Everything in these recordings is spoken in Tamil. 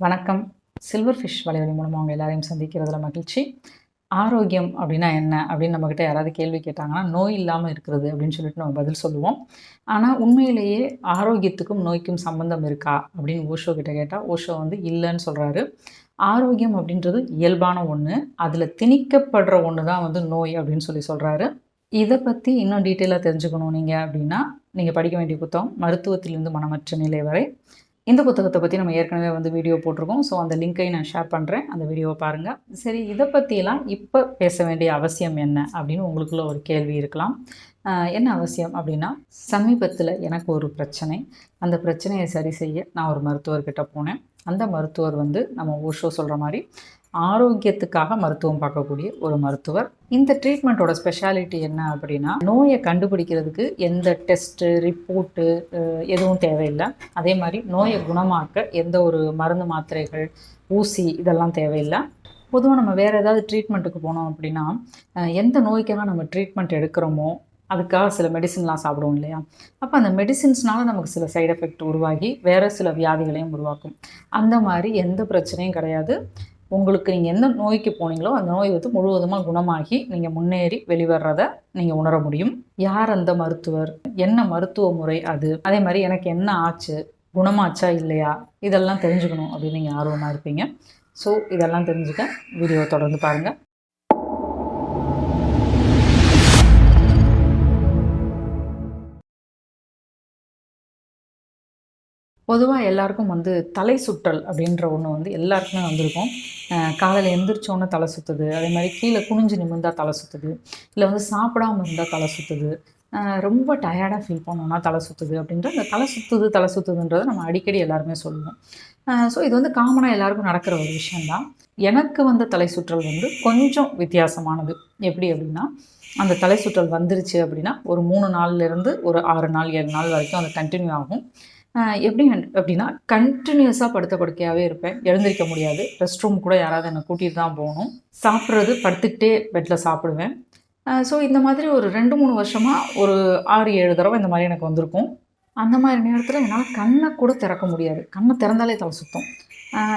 வணக்கம். சில்வர் ஃபிஷ் வலைவலி மூலமாக அவங்க எல்லாரையும் சந்திக்கிறதுல மகிழ்ச்சி. ஆரோக்கியம் அப்படின்னா என்ன? அப்படின்னு நம்மக்கிட்ட யாராவது கேள்வி கேட்டாங்கன்னா நோய் இல்லாமல் இருக்கிறது அப்படின்னு சொல்லிட்டு நம்ம பதில் சொல்லுவோம். ஆனால் உண்மையிலேயே ஆரோக்கியத்துக்கும் நோய்க்கும் சம்பந்தம் இருக்கா? அப்படின்னு ஓஷோ கிட்ட கேட்டால் ஓஷோ வந்து இல்லைன்னு சொல்கிறாரு ஆரோக்கியம் அப்படின்றது இயல்பான ஒன்று அதில் திணிக்கப்படுற ஒன்று தான் வந்து நோய் அப்படின்னு சொல்லி சொல்கிறாரு இதை பற்றி இன்னும் டீட்டெயிலாக தெரிஞ்சுக்கணும் நீங்கள் அப்படின்னா நீங்கள் படிக்க வேண்டிய புத்தகம் மருத்துவத்திலிருந்து மனமற்ற நிலை வரை. இந்த புத்தகத்தை பற்றி நம்ம ஏற்கனவே வந்து வீடியோ போட்டிருக்கோம். ஸோ அந்த லிங்க்கை நான் ஷேர் பண்ணுறேன் அந்த வீடியோவை பாருங்கள் சரி இதை பற்றிலாம் இப்போ பேச வேண்டிய அவசியம் என்ன அப்படின்னு உங்களுக்குள்ள ஒரு கேள்வி இருக்கலாம். என்ன அவசியம் அப்படின்னா சமீபத்தில் எனக்கு ஒரு பிரச்சனை. அந்த பிரச்சனையை சரி செய்ய நான் ஒரு மருத்துவர்கிட்ட போனேன். அந்த மருத்துவர் வந்து நம்ம ஓஷோ சொல்கிற மாதிரி ஆரோக்கியத்துக்காக மருத்துவம் பார்க்கக்கூடிய ஒரு மருத்துவர். இந்த ட்ரீட்மெண்ட்டோட ஸ்பெஷாலிட்டி என்ன அப்படின்னா நோயை கண்டுபிடிக்கிறதுக்கு எந்த டெஸ்ட்டு ரிப்போர்ட்டு எதுவும் தேவையில்லை. அதே மாதிரி நோயை குணமாக்க எந்த ஒரு மருந்து மாத்திரைகள் ஊசி இதெல்லாம் தேவையில்லை. பொதுவாக நம்ம வேறு ஏதாவது ட்ரீட்மெண்ட்டுக்கு போனோம் அப்படின்னா எந்த நோய்க்காக நம்ம ட்ரீட்மெண்ட் எடுக்கிறோமோ அதுக்காக சில மெடிசின்லாம் சாப்பிடுவோம் இல்லையா? அப்போ அந்த மெடிசின்ஸ்னால நமக்கு சில சைடு எஃபெக்ட் உருவாகி வேறு சில வியாதிகளையும் உருவாக்கும். அந்த மாதிரி எந்த பிரச்சனையும் கிடையாது. உங்களுக்கு நீங்கள் எந்த நோய்க்கு போனீங்களோ அந்த நோய் வந்து முழுவதுமாக குணமாகி நீங்கள் முன்னேறி வெளிவர்றத நீங்கள் உணர முடியும். யார் அந்த மருத்துவர்? என்ன மருத்துவ முறை அது? அதே மாதிரி எனக்கு என்ன ஆச்சு? குணமாச்சா இல்லையா? இதெல்லாம் தெரிஞ்சுக்கணும் அப்படின்னு நீங்கள் ஆர்வமாக இருப்பீங்க. ஸோ இதெல்லாம் தெரிஞ்சுக்க வீடியோ தொடர்ந்து பாருங்கள் பொதுவாக எல்லாருக்கும் வந்து தலை சுற்றல் அப்படின்ற ஒன்று வந்து எல்லாருக்குமே வந்திருக்கும். காலையில் எந்திரிச்சோன்னே தலை சுற்றுது அதே மாதிரி கீழே குனிஞ்சு நிமிர்ந்தால் தலை சுற்றுது இல்லை வந்து சாப்பிடாம இருந்தால் தலை சுற்றுது ரொம்ப டயர்டாக ஃபீல் பண்ணோன்னா தலை சுற்றுது அப்படின்ற அந்த தலை சுற்றுது தலை சுற்றுதுன்றதை நம்ம அடிக்கடி எல்லாருமே சொல்லுவோம். ஸோ இது வந்து காமனாக எல்லாருக்கும் நடக்கிற ஒரு விஷயந்தான் எனக்கு வந்த தலை சுற்றல் வந்து கொஞ்சம் வித்தியாசமானது. எப்படி அப்படின்னா அந்த தலை சுற்றல் வந்துருச்சு அப்படின்னா ஒரு மூணு நாள்லேருந்து ஒரு ஆறு நாள் ஏழு நாள் வரைக்கும் அது கண்டினியூ ஆகும். எப்படி அப்படின்னா கண்டினியூஸாக படுத்த படுக்கையாகவே இருப்பேன். எழுந்திரிக்க முடியாது. ரெஸ்ட் ரூம் கூட யாராவது என்னை கூட்டிகிட்டு தான் போகணும். சாப்பிட்றது படுத்துக்கிட்டே பெட்டில் சாப்பிடுவேன். ஸோ இந்த மாதிரி ஒரு ரெண்டு மூணு வருஷமாக ஒரு ஆறு ஏழு தடவை இந்த மாதிரி எனக்கு வந்திருக்கும். அந்த மாதிரி நேரத்தில் என்னால் கண்ணை கூட திறக்க முடியாது. கண்ணை திறந்தாலே தலை சுத்தம்.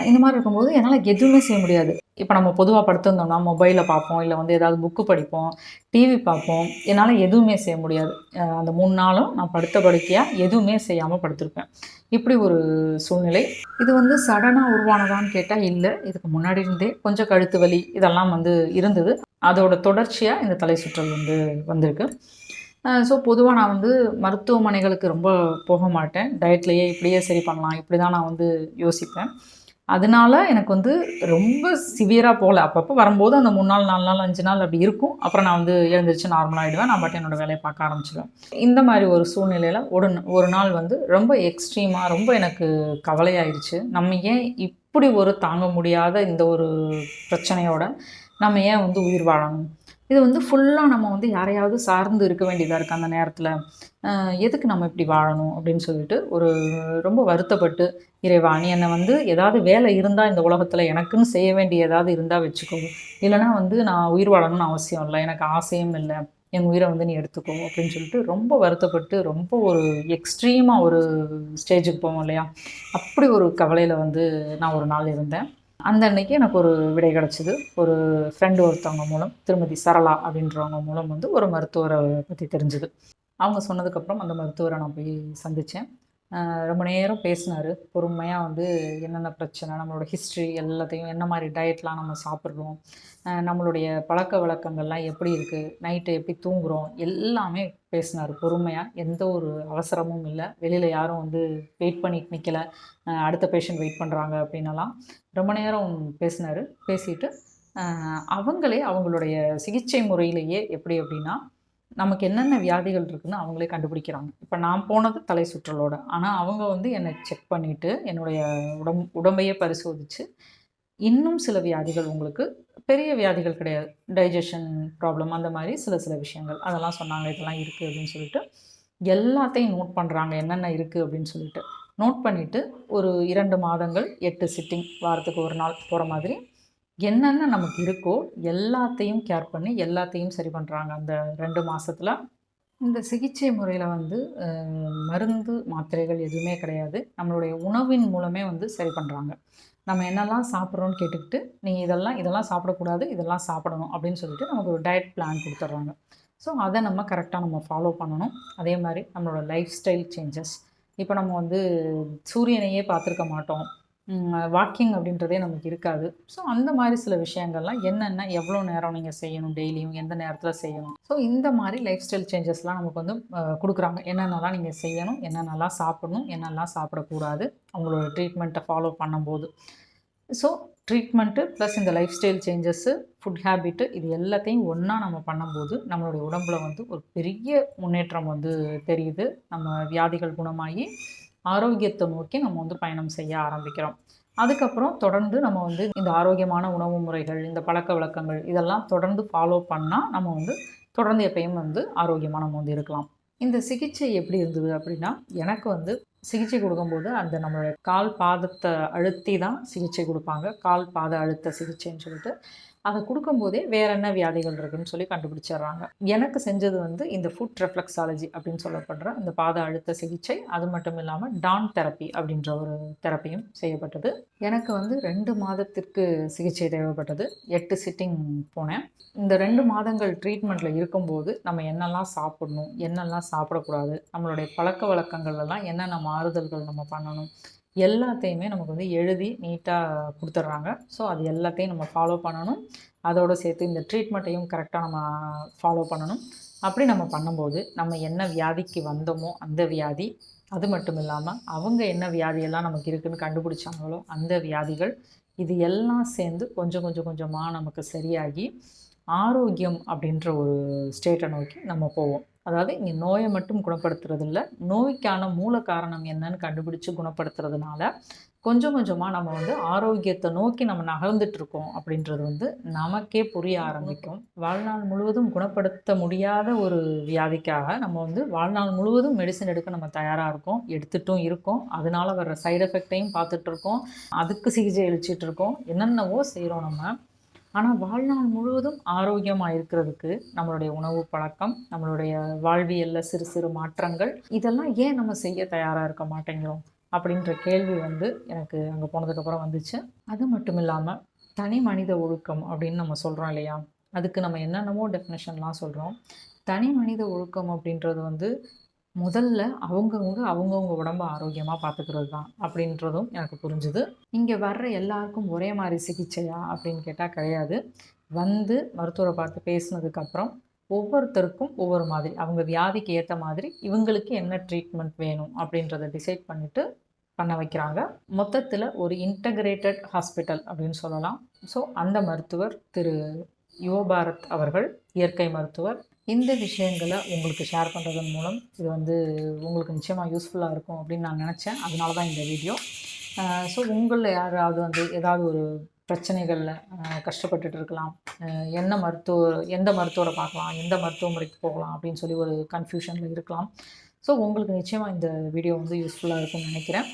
இந்த மாதிரி இருக்கும்போது என்னால் எதுவுமே செய்ய முடியாது. இப்போ நம்ம பொதுவாக படுத்திருந்தோம்னா மொபைலில் பார்ப்போம் இல்லை வந்து ஏதாவது புக்கு படிப்போம் டிவி பார்ப்போம். என்னால் எதுவுமே செய்ய முடியாது. அந்த மூணு நாளும் நான் படுத்த படுக்கையாக எதுவுமே செய்யாமல் படுத்திருப்பேன். இப்படி ஒரு சூழ்நிலை. இது வந்து சடனாக உருவானதான்னு கேட்டால் இல்லை. இதுக்கு முன்னாடி இருந்தே கொஞ்சம் கழுத்து வலி இதெல்லாம் வந்து இருந்தது. அதோட தொடர்ச்சியாக இந்த தலை சுற்றல் வந்து வந்திருக்கு. ஸோ பொதுவாக நான் வந்து மருத்துவமனைகளுக்கு ரொம்ப போக மாட்டேன். டயட்லேயே இப்படியே சரி பண்ணலாம். இப்படி தான் நான் வந்து யோசிப்பேன். அதனால எனக்கு வந்து ரொம்ப சிவியராக போகல அப்பப்போ வரும்போது அந்த மூணு நாள் நாலு நாள் அஞ்சு நாள் அப்படி இருக்கும். அப்புறம் நான் வந்து எழுந்திரிச்சு நார்மலாகிடுவேன் நான் பாட்டு என்னோட வேலையை பார்க்க ஆரம்பிச்சிடுவேன் இந்த மாதிரி ஒரு சூழ்நிலையில் ஒரு ஒரு நாள் வந்து ரொம்ப எக்ஸ்ட்ரீமாக ரொம்ப எனக்கு கவலையாயிடுச்சு நம்ம ஏன் இப்படி ஒரு தாங்க முடியாத இந்த ஒரு பிரச்சனையோட நம்ம ஏன் வந்து உயிர் வாழணும்? இது வந்து ஃபுல்லாக நம்ம வந்து யாரையாவது சார்ந்து இருக்க வேண்டியதாக இருக்குது அந்த நேரத்தில். எதுக்கு நம்ம இப்படி வாழணும் அப்படின்னு சொல்லிட்டு ஒரு ரொம்ப வருத்தப்பட்டு இறைவா நீ என்னை வந்து ஏதாவது வேலை இருந்தால் இந்த உலகத்தில் எனக்குன்னு செய்ய வேண்டிய ஏதாவது இருந்தால் வச்சுக்கோ. இல்லைனா வந்து நான் உயிர் வாழணும்னு அவசியம் இல்லை. எனக்கு ஆசையும் இல்லை. என் உயிரை வந்து நீ எடுத்துக்கோ அப்படின்னு சொல்லிட்டு ரொம்ப வருத்தப்பட்டு ரொம்ப ஒரு எக்ஸ்ட்ரீமாக ஒரு ஸ்டேஜுக்கு போவோம் இல்லையா? அப்படி ஒரு கவலையில் வந்து நான் ஒரு நாள் இருந்தேன். அந்த அன்னைக்கு எனக்கு ஒரு விடை கிடச்சிது. ஒரு ஃப்ரெண்டு ஒருத்தவங்க மூலம் திருமதி சரளா அப்படின்றவங்க மூலம் வந்து ஒரு மருத்துவரை பற்றி தெரிஞ்சுது. அவங்க சொன்னதுக்கப்புறம் அந்த மருத்துவரை நான் போய் சந்தித்தேன் ரொம்ப நேரம் பேசினார். பொறுமையாக வந்து என்னென்ன பிரச்சனை நம்மளோட ஹிஸ்ட்ரி எல்லாத்தையும் என்ன மாதிரி டயட்லாம் நம்ம சாப்பிட்றோம் நம்மளுடைய பழக்க வழக்கங்கள்லாம் எப்படி இருக்குது நைட்டு எப்படி தூங்குகிறோம் எல்லாமே பேசினார். பொறுமையாக எந்த ஒரு அவசரமும் இல்லை. வெளியில் யாரும் வந்து வெயிட் பண்ணி நிற்கல அடுத்த பேஷண்ட் வெயிட் பண்ணுறாங்க அப்படின்னலாம் ரொம்ப நேரம் பேசினார். பேசிட்டு அவங்களே அவங்களுடைய சிகிச்சை முறையிலேயே எப்படி அப்படின்னா நமக்கு என்னென்ன வியாதிகள் இருக்குதுன்னு அவங்களே கண்டுபிடிக்கிறாங்க. இப்போ நான் போனது தலை சுற்றலோட. ஆனால் அவங்க வந்து என்னை செக் பண்ணிவிட்டு என்னுடைய உடம் உடம்பையே பரிசோதித்து இன்னும் சில வியாதிகள் உங்களுக்கு பெரிய வியாதிகள் கிடையாது. டைஜஷன் ப்ராப்ளம் அந்த மாதிரி சில சில விஷயங்கள். அதெல்லாம் சொன்னாங்க இதெல்லாம் இருக்குது அப்படின்னு சொல்லிட்டு எல்லாத்தையும் நோட் பண்ணுறாங்க என்னென்ன இருக்குது அப்படின்னு சொல்லிட்டு. நோட் பண்ணிவிட்டு ஒரு இரண்டு மாதங்கள் எட்டு சிட்டிங் வாரத்துக்கு ஒரு நாள் போகிற மாதிரி என்னென்ன நமக்கு இருக்கோ எல்லாத்தையும் கேர் பண்ணி எல்லாத்தையும் சரி பண்ணுறாங்க அந்த ரெண்டு மாதத்தில் இந்த சிகிச்சை முறையில் வந்து மருந்து மாத்திரைகள் எதுவுமே கிடையாது. நம்மளுடைய உணவின் மூலமே வந்து சரி பண்ணுறாங்க நம்ம என்னெல்லாம் சாப்பிட்றோன்னு கேட்டுக்கிட்டு நீங்கள் இதெல்லாம் இதெல்லாம் சாப்பிடக்கூடாது இதெல்லாம் சாப்பிடணும் அப்படின்னு சொல்லிட்டு நமக்கு ஒரு டயட் பிளான் கொடுத்துட்றாங்க. ஸோ அதை நம்ம கரெக்டாக நம்ம ஃபாலோ பண்ணணும். அதே மாதிரி நம்மளோட லைஃப் ஸ்டைல் சேஞ்சஸ் இப்போ நம்ம வந்து சூரியனையே பார்த்துருக்க மாட்டோம். வாக்கிங் அப்படின்றதே நமக்கு இருக்காது. ஸோ அந்த மாதிரி சில விஷயங்கள்லாம் என்னென்ன எவ்வளோ நேரம் நீங்கள் செய்யணும் டெய்லியும் எந்த நேரத்தில் செய்யணும்? ஸோ இந்த மாதிரி லைஃப் ஸ்டைல் சேஞ்சஸ்லாம் நமக்கு வந்து கொடுக்குறாங்க. என்னென்னலாம் நீங்கள் செய்யணும் என்னென்னலாம் சாப்பிடணும் என்னெல்லாம் சாப்பிடக்கூடாது அவங்களோட ட்ரீட்மெண்ட்டை ஃபாலோ பண்ணும்போது. ஸோ ட்ரீட்மெண்ட்டு ப்ளஸ் இந்த life style changes food habit இது எல்லாத்தையும் ஒன்றா நம்ம பண்ணும்போது நம்மளுடைய உடம்புல வந்து ஒரு பெரிய முன்னேற்றம் வந்து தெரியுது. நம்ம வியாதிகள் குணமாகி ஆரோக்கியத்தை நோக்கி நம்ம வந்து பயணம் செய்ய ஆரம்பிக்கிறோம். அதுக்கப்புறம் தொடர்ந்து நம்ம வந்து இந்த ஆரோக்கியமான உணவு முறைகள் இந்த பழக்க வழக்கங்கள் இதெல்லாம் தொடர்ந்து ஃபாலோ பண்ணால் நம்ம வந்து தொடர்ந்து எப்பயும் வந்து ஆரோக்கியமாக நம்ம வந்து இருக்கலாம். இந்த சிகிச்சை எப்படி இருந்தது அப்படின்னா எனக்கு வந்து சிகிச்சை கொடுக்கும்போது அந்த நம்மளோட கால் பாதத்தை அழுத்தி தான் சிகிச்சை கொடுப்பாங்க. கால் பாத அழுத்த சிகிச்சைன்னு சொல்லிட்டு அதை கொடுக்கும்போதே வேற என்ன வியாதிகள் இருக்குன்னு சொல்லி கண்டுபிடிச்சிடுறாங்க எனக்கு செஞ்சது வந்து இந்த ஃபுட் ரெஃப்ளெக்ஸாலஜி அப்படின்னு சொல்லப்படுற இந்த பாத அழுத்த சிகிச்சை அது மட்டும் இல்லாமல் டான் தெரப்பி அப்படின்ற ஒரு தெரப்பியும் செய்யப்பட்டது. எனக்கு வந்து ரெண்டு மாதத்திற்கு சிகிச்சை தேவைப்பட்டது. எட்டு சிட்டிங் போனேன். இந்த ரெண்டு மாதங்கள் ட்ரீட்மெண்ட்டில் இருக்கும்போது நம்ம என்னெல்லாம் சாப்பிடணும் என்னெல்லாம் சாப்பிடக்கூடாது நம்மளுடைய பழக்க வழக்கங்கள் எல்லாம் என்னென்ன மாறுதல்கள் நம்ம பண்ணணும் எல்லாத்தையுமே நமக்கு வந்து எழுதி நீட்டாக கொடுத்துட்றாங்க. ஸோ அது எல்லாத்தையும் நம்ம ஃபாலோ பண்ணணும். அதோடு சேர்த்து இந்த ட்ரீட்மெண்ட்டையும் கரெக்டாக நம்ம ஃபாலோ பண்ணணும். அப்படி நம்ம பண்ணும்போது நம்ம என்ன வியாதிக்கு வந்தோமோ அந்த வியாதி அது மட்டும் இல்லாமல் அவங்க என்ன வியாதியெல்லாம் நமக்கு இருக்குன்னு கண்டுபிடிச்சாங்களோ அந்த வியாதிகள் இது எல்லாம் சேர்ந்து கொஞ்சம் கொஞ்சம் கொஞ்சமாக நமக்கு சரியாகி ஆரோக்கியம் அப்படின்ற ஒரு ஸ்டேட்டை நோக்கி நம்ம போவோம். அதாவது இங்கே நோயை மட்டும் குணப்படுத்துறது இல்லை நோய்க்கான மூல காரணம் என்னன்னு கண்டுபிடிச்சு குணப்படுத்துறதுனால கொஞ்சம் கொஞ்சமாக நம்ம வந்து ஆரோக்கியத்தை நோக்கி நம்ம நகர்ந்துட்டு இருக்கோம் அப்படின்றது வந்து நமக்கே புரிய ஆரம்பிக்கும். வாழ்நாள் முழுவதும் குணப்படுத்த முடியாத ஒரு வியாதிக்காக நம்ம வந்து வாழ்நாள் முழுவதும் மெடிசன் எடுக்க நம்ம தயாராக இருக்கோம் எடுத்துட்டும் இருக்கோம். அதனால வர்ற சைடு எஃபெக்டையும் பார்த்துட்டு இருக்கோம் அதுக்கு சிகிச்சை அளிச்சிட்டு இருக்கோம் என்னென்னவோ செய்கிறோம் நம்ம. ஆனால் வாழ்நாள் முழுவதும் ஆரோக்கியமாக இருக்கிறதுக்கு நம்மளுடைய உணவு பழக்கம் நம்மளுடைய வாழ்வியலில் சிறு சிறு மாற்றங்கள் இதெல்லாம் ஏன் நம்ம செய்ய தயாராக இருக்க மாட்டேங்கிறோம்? அப்படின்ற கேள்வி வந்து எனக்கு அங்கே போனதுக்கப்புறம் வந்துச்சு. அது மட்டும் இல்லாமல் தனி மனித ஒழுக்கம் அப்படின்னு நம்ம சொல்கிறோம் இல்லையா? அதுக்கு நம்ம என்னென்னமோ டெஃபினேஷன்லாம் சொல்கிறோம் தனி மனித ஒழுக்கம் அப்படின்றது வந்து முதல்ல அவங்கவுங்க அவங்கவுங்க உடம்ப ஆரோக்கியமாக பார்த்துக்கிறது தான் அப்படின்றதும் எனக்கு புரிஞ்சுது. இங்கே வர்ற எல்லாருக்கும் ஒரே மாதிரி சிகிச்சையா அப்படின்னு கேட்டால் கிடையாது. வந்து மருத்துவரை பார்த்து பேசினதுக்கப்புறம் ஒவ்வொருத்தருக்கும் ஒவ்வொரு மாதிரி அவங்க வியாதிக்கு ஏற்ற மாதிரி இவங்களுக்கு என்ன ட்ரீட்மெண்ட் வேணும் அப்படின்றத டிசைட் பண்ணிவிட்டு பண்ண வைக்கிறாங்க. மொத்தத்தில் ஒரு இன்டகிரேட்டட் ஹாஸ்பிட்டல் அப்படின்னு சொல்லலாம். ஸோ அந்த மருத்துவர் திரு யுவபாரத் அவர்கள் இயற்கை மருத்துவர் இந்த விஷயங்களை உங்களுக்கு ஷேர் பண்ணுறதன் மூலம் இது வந்து உங்களுக்கு நிச்சயமாக யூஸ்ஃபுல்லாக இருக்கும் அப்படின்னு நான் நினச்சேன். அதனால தான் இந்த வீடியோ ஸோ உங்களில் யாராவது வந்து ஏதாவது ஒரு பிரச்சனைகளில் கஷ்டப்பட்டுட்டு இருக்கலாம். என்ன மருத்துவ எந்த மருத்துவரை பார்க்கலாம் எந்த மருத்துவமுறைக்கு போகலாம் அப்படின்னு சொல்லி ஒரு கன்ஃபியூஷனில் இருக்கலாம். ஸோ உங்களுக்கு நிச்சயமாக இந்த வீடியோ வந்து யூஸ்ஃபுல்லாக இருக்கும்னு நினைக்கிறேன்.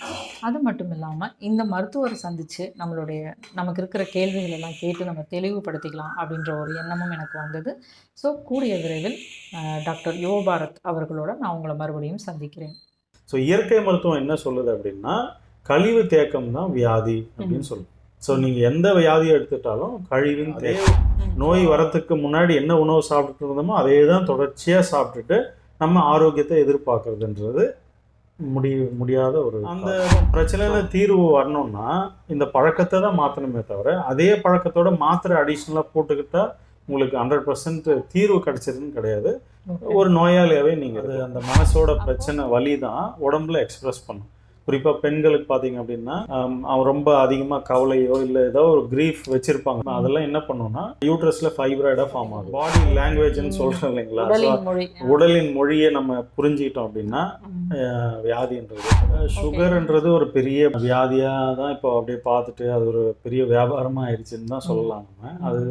அது மட்டும் இல்லாமல் இந்த மருத்துவரை சந்தித்து நம்மளுடைய நமக்கு இருக்கிற கேள்விகள் எல்லாம் கேட்டு நம்ம தெளிவுபடுத்திக்கலாம் அப்படின்ற ஒரு எண்ணமும் எனக்கு வந்தது. ஸோ கூடிய விரைவில் டாக்டர் யுவபாரத் அவர்களோட நான் உங்களை மறுபடியும் சந்திக்கிறேன். ஸோ இயற்கை மருத்துவம் என்ன சொல்லுது அப்படின்னா கழிவு தேக்கம் தான் வியாதி அப்படின்னு சொல்லுது. ஸோ நீங்கள் எந்த வியாதியை எடுத்துட்டாலும் கழிவின் நோய் வரத்துக்கு முன்னாடி என்ன உணவு சாப்பிட்டுட்டு இருந்தோமோ அதே தான் தொடர்ச்சியாக சாப்பிட்டுட்டு நம்ம ஆரோக்கியத்தை எதிர்பார்க்கறதுன்றது முடி முடியாத ஒரு அந்த பிரச்சனையில தீர்வு வரணும்னா இந்த பழக்கத்தை தான் மாற்றணுமே தவிர அதே பழக்கத்தோட மாத்திரை அடிஷ்னலாக போட்டுக்கிட்டா உங்களுக்கு ஹண்ட்ரட் பர்சன்ட் தீர்வு கிடைச்சதுன்னு கிடையாது. ஒரு நோயாளியாவே நீங்க அது அந்த மனசோட பிரச்சனை வலி தான் உடம்புல எக்ஸ்பிரஸ் பண்ணும். குறிப்பா பெண்களுக்கு பாத்தீங்க அப்படின்னா அவன் ரொம்ப அதிகமா கவலையோ இல்ல ஏதோ ஒரு கிரீஃப் வச்சிருப்பாங்க. அதெல்லாம் என்ன பண்ணும்னா யூட்ரஸ்ல ஃபைப்ராய்டா ஃபார்ம் ஆகும். பாடி லாங்குவேஜ்னு சொல்றோம் இல்லைங்களா? உடலின் மொழி. உடலின் மொழியை நம்ம புரிஞ்சுக்கிட்டோம் அப்படின்னா வியாதின்றது. சுகர்ன்றது ஒரு பெரிய வியாதியா தான் இப்போ அப்படியே பார்த்துட்டு அது ஒரு பெரிய வியாபாரமா ஆயிடுச்சுன்னு தான் சொல்லலாம் நம்ம. அது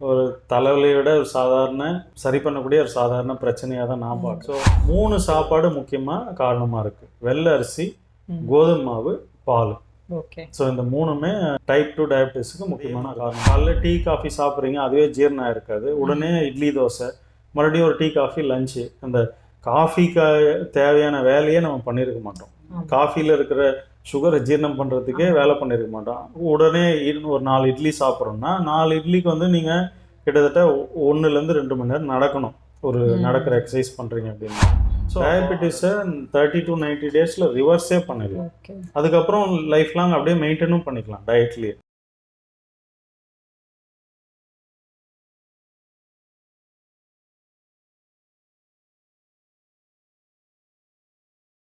ஒரு தலைவலியை விட ஒரு சாதாரண சரி பண்ணக்கூடிய ஒரு சாதாரண பிரச்சனையாக தான் நான். பார்க்குறேன். ஸோ மூணு சாப்பாடு முக்கியமாக காரணமாக இருக்குது வெள்ளை அரிசி. கோதுமை மாவு பால். ஓகே. ஸோ இந்த மூணுமே டைப் டூ டயபிட்டிஸுக்கு முக்கியமான காரணம். காலைல டீ காஃபி சாப்பிட்றீங்க அதுவே ஜீரணம் இருக்காது உடனே இட்லி தோசை மறுபடியும் ஒரு டீ காஃபி லஞ்சு அந்த காஃபிக்கு தேவையான வேலையே நம்ம பண்ணியிருக்க மாட்டோம். காஃபியில் இருக்கிற சுகரை ஜீரணம் பண்ணுறதுக்கே வேலை பண்ணியிருக்க மாட்டோம். உடனே ஒரு நாலு இட்லி சாப்பிட்றோம்னா நாலு இட்லிக்கு வந்து நீங்கள் கிட்டத்தட்ட ஒன்றுலேருந்து ரெண்டு மணி நேரம் நடக்கணும். ஒரு. நடக்கிற எக்ஸசைஸ் பண்ணுறீங்க அப்படின்னு. ஸோ டயபெட்டிஸை தேர்ட்டி டு நைன்டி டேஸில் ரிவர்ஸே பண்ணிடலாம். அதுக்கப்புறம் லைஃப் லாங் அப்படியே மெயின்டைனும் பண்ணிக்கலாம் டயட்லேயே